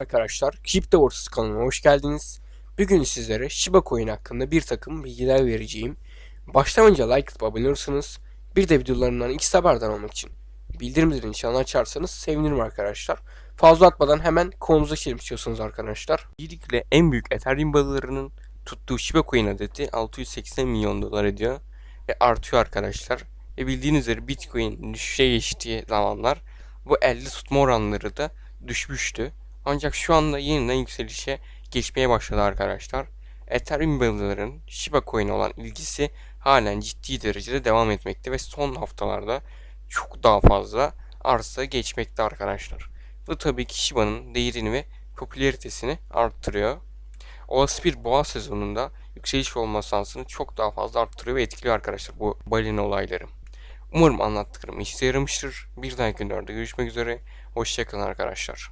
arkadaşlar. Crypto Wars kanalına hoş geldiniz. Bugün sizlere Shiba Coin hakkında bir takım bilgiler vereceğim. Baştan önce like atıp abone olursanız bir de videolarımdan ilk haberdar olmak için bildirim zilini çanını açarsanız sevinirim arkadaşlar. Fazla atmadan hemen konumuza geçelim istiyorsanız arkadaşlar. Öncelikle en büyük Ethereum balılarının tuttuğu Shiba Coin adeti 680 milyon dolar ediyor ve artıyor arkadaşlar. Ve bildiğiniz üzere Bitcoin düşüşe geçtiği zamanlar bu elde tutma oranları da düşmüştü. Ancak şu anda yeniden yükselişe geçmeye başladı arkadaşlar. Ethereum balıların Shiba Coin olan ilgisi halen ciddi derecede devam etmekte ve son haftalarda çok daha fazla arsa geçmekte arkadaşlar. Bu tabii ki Shiba'nın değerini ve popülaritesini arttırıyor. Olası bir boğa sezonunda yükseliş olma şansını çok daha fazla arttırıyor ve etkiliyor arkadaşlar bu balina olayları. Umarım anlattıklarım işe yaramıştır. Bir dahaki günlerde görüşmek üzere. Hoşçakalın arkadaşlar.